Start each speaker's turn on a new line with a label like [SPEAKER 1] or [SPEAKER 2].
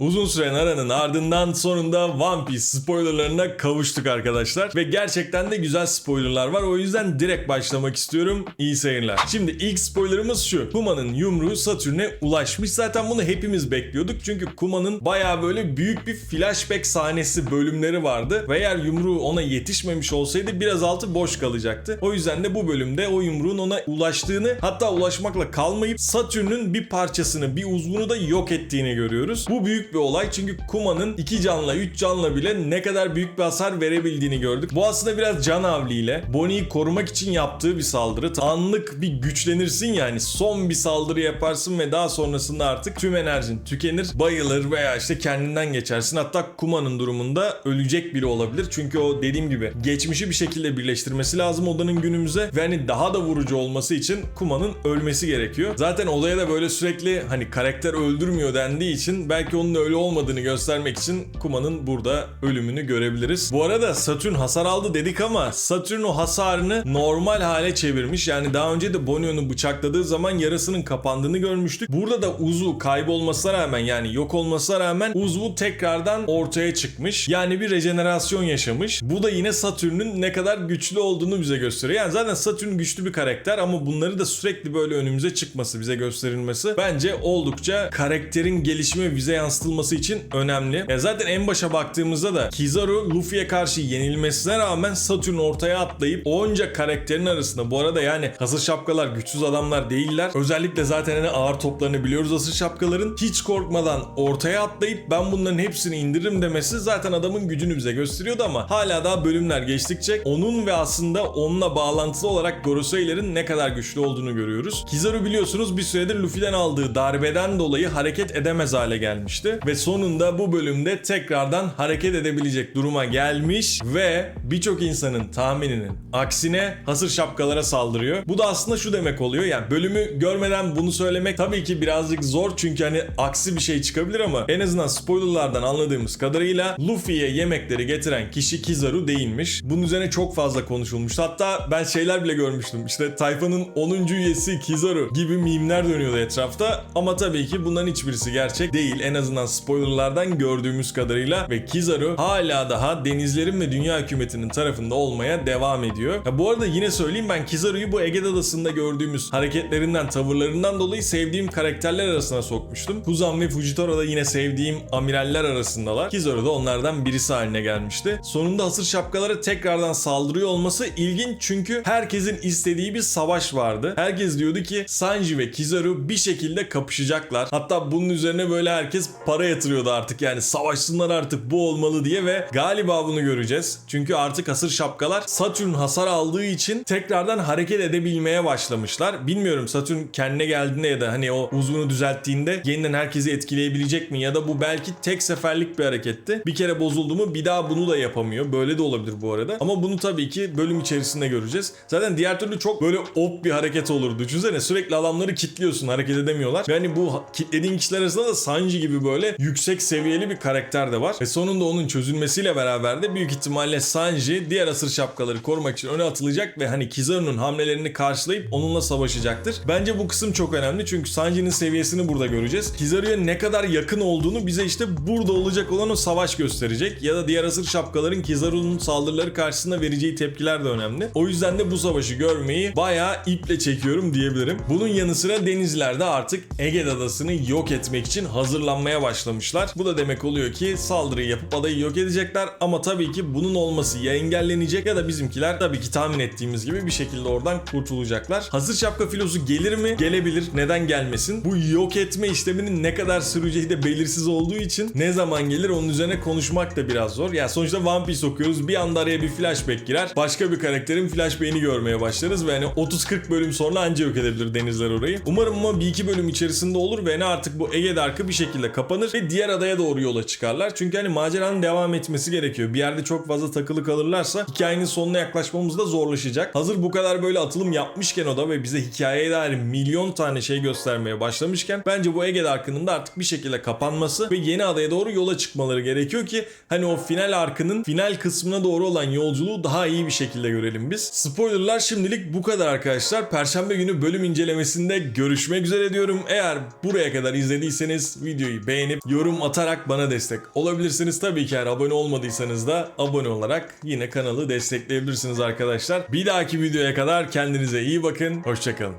[SPEAKER 1] Uzun süren aranın ardından sonunda One Piece spoilerlarına kavuştuk arkadaşlar. Ve gerçekten de güzel spoilerlar var. O yüzden direkt başlamak istiyorum. İyi seyirler. Şimdi ilk spoilerımız şu. Kuma'nın yumruğu Satürn'e ulaşmış. Zaten bunu hepimiz bekliyorduk. Çünkü Kuma'nın baya böyle büyük bir flashback sahnesi bölümleri vardı. Ve eğer yumruğu ona yetişmemiş olsaydı biraz altı boş kalacaktı. O yüzden de bu bölümde o yumruğun ona ulaştığını hatta ulaşmakla kalmayıp Satürn'ün bir parçasını bir uzvunu da yok ettiğini görüyoruz. Bu büyük bir olay çünkü Kuma'nın 2 canla 3 canla bile ne kadar büyük bir hasar verebildiğini gördük. Bu aslında biraz can havliyle Bonnie'yi korumak için yaptığı bir saldırı. Anlık bir güçlenirsin yani son bir saldırı yaparsın ve daha sonrasında artık tüm enerjin tükenir, bayılır veya işte kendinden geçersin. Hatta Kuma'nın durumunda ölecek bile olabilir. Çünkü o dediğim gibi geçmişi bir şekilde birleştirmesi lazım odanın günümüze ve hani daha da vurucu olması için Kuma'nın ölmesi gerekiyor. Zaten olaya da böyle sürekli hani karakter öldürmüyor dendiği için belki onun öyle olmadığını göstermek için Kuma'nın burada ölümünü görebiliriz. Bu arada Satürn hasar aldı dedik ama Satürn o hasarını normal hale çevirmiş. Yani daha önce de Bonnie onu bıçakladığı zaman yarasının kapandığını görmüştük. Burada da Uzu kaybolmasına rağmen yani yok olmasına rağmen Uzu tekrardan ortaya çıkmış. Yani bir rejenerasyon yaşamış. Bu da yine Satürn'ün ne kadar güçlü olduğunu bize gösteriyor. Yani zaten Satürn güçlü bir karakter ama bunları da sürekli böyle önümüze çıkması, bize gösterilmesi bence oldukça karakterin gelişimi bize yansıtılması için önemli. Ya zaten en başa baktığımızda da Kizaru Luffy'ye karşı yenilmesine rağmen Satürn ortaya atlayıp onca karakterin arasında bu arada yani hazır şapkalar güçsüz adamlar değiller. Özellikle zaten hani ağır toplarını biliyoruz hazır şapkaların. Hiç korkmadan ortaya atlayıp ben bunların hepsini indiririm demesi zaten adamın gücünü bize gösteriyordu ama hala daha bölümler geçtikçe onun ve aslında onunla bağlantılı olarak Gorosei'lerin ne kadar güçlü olduğunu görüyoruz. Kizaru biliyorsunuz bir süredir Luffy'den aldığı darbeden dolayı hareket edemez hale gelmişti ve sonunda bu bölümde tekrardan hareket edebilecek duruma gelmiş ve birçok insanın tahmininin aksine hasır şapkalara saldırıyor. Bu da aslında şu demek oluyor yani bölümü görmeden bunu söylemek tabii ki birazcık zor çünkü hani aksi bir şey çıkabilir ama en azından spoilerlardan anladığımız kadarıyla Luffy'ye yemekleri getiren kişi Kizaru değilmiş. Bunun üzerine çok fazla konuşulmuş. Hatta ben şeyler bile görmüştüm. İşte tayfanın 10. üyesi Kizaru gibi mimler dönüyordu etrafta. Ama tabii ki bunların hiçbirisi gerçek değil. En azından spoilerlardan gördüğümüz kadarıyla ve Kizaru hala daha denizlerin ve dünya hükümetinin tarafında olmaya devam ediyor. Ya bu arada yine söyleyeyim ben Kizaru'yu bu Ege Adası'nda gördüğümüz hareketlerinden, tavırlarından dolayı sevdiğim karakterler arasına sokmuştum. Kuzan ve Fujitora da yine sevdiğim amiraller arasındalar. Kizaru da onlardan birisi haline gelmişti. Sonunda hasır şapkalara tekrardan saldırıyor olması ilginç çünkü herkesin istediği bir savaş vardı. Herkes diyordu ki Sanji ve Kizaru bir şekilde kapışacaklar. Hatta bunun üzerine böyle herkes para yatırıyordu artık yani savaşsınlar artık bu olmalı diye ve galiba bunu göreceğiz. Çünkü artık hasır şapkalar Satürn hasar aldığı için tekrardan hareket edebilmeye başlamışlar. Bilmiyorum Satürn kendine geldiğinde ya da hani o uzvunu düzelttiğinde yeniden herkesi etkileyebilecek mi ya da bu belki tek seferlik bir hareketti. Bir kere bozuldu mu bir daha bunu da yapamıyor. Böyle de olabilir bu arada. Ama bunu tabii ki bölüm içerisinde göreceğiz. Zaten diğer türlü çok böyle op bir hareket olurdu. Düşünsene sürekli adamları kitliyorsun hareket edemiyorlar. Yani bu kitlediğin kişiler arasında da Sanji gibi böyle yüksek seviyeli bir karakter de var. Ve sonunda onun çözülmesiyle beraber de büyük ihtimalle Sanji diğer asır şapkaları korumak için öne atılacak ve hani Kizaru'nun hamlelerini karşılayıp onunla savaşacaktır. Bence bu kısım çok önemli çünkü Sanji'nin seviyesini burada göreceğiz. Kizaru'ya ne kadar yakın olduğunu bize işte burada olacak olan o savaş gösterecek. Ya da diğer asır şapkaların Kizaru'nun saldırıları karşısında vereceği tepkiler de önemli. O yüzden de bu savaşı görmeyi bayağı iple çekiyorum diyebilirim. Bunun yanı sıra denizlerde artık Ege Adası'nı yok etmek için hazırlanmaya başlamışlar. Bu da demek oluyor ki saldırıyı yapıp adayı yok edecekler ama tabii ki bunun olması ya engellenecek ya da bizimkiler tabii ki tahmin ettiğimiz gibi bir şekilde oradan kurtulacaklar. Hazır şapka filosu gelir mi? Gelebilir. Neden gelmesin? Bu yok etme işleminin ne kadar süreceği de belirsiz olduğu için ne zaman gelir onun üzerine konuşmak da biraz zor. Yani sonuçta One Piece okuyoruz. Bir anda araya bir flashback girer. Başka bir karakterin flashback'ini görmeye başlarız ve hani 30-40 bölüm sonra anca yok edebilir denizler orayı. Umarım ama bir iki bölüm içerisinde olur ve hani artık bu Ege Dark'ı bir şekilde kapanır ve diğer adaya doğru yola çıkarlar. Çünkü hani maceranın devam etmesi gerekiyor. Bir yerde çok fazla takılı kalırlarsa hikayenin sonuna yaklaşmamız da zorlaşacak. Hazır bu kadar böyle atılım yapmışken o da ve bize hikayeye dair milyon tane şey göstermeye başlamışken bence bu Ege Dark'ının da artık bir şekilde kapanması ve yeni adaya doğru yola çıkmaları gerekiyor ki hani o final arkının final kısmına doğru olan yolculuğu daha iyi bir şekilde görelim biz. Spoilerlar şimdilik bu kadar arkadaşlar. Perşembe günü bölüm incelemesinde görüşmek üzere diyorum. Eğer buraya kadar izlediyseniz videoyu beğenin beğenip yorum atarak bana destek olabilirsiniz. Tabii ki eğer abone olmadıysanız da abone olarak yine kanalı destekleyebilirsiniz arkadaşlar. Bir dahaki videoya kadar kendinize iyi bakın. Hoşçakalın.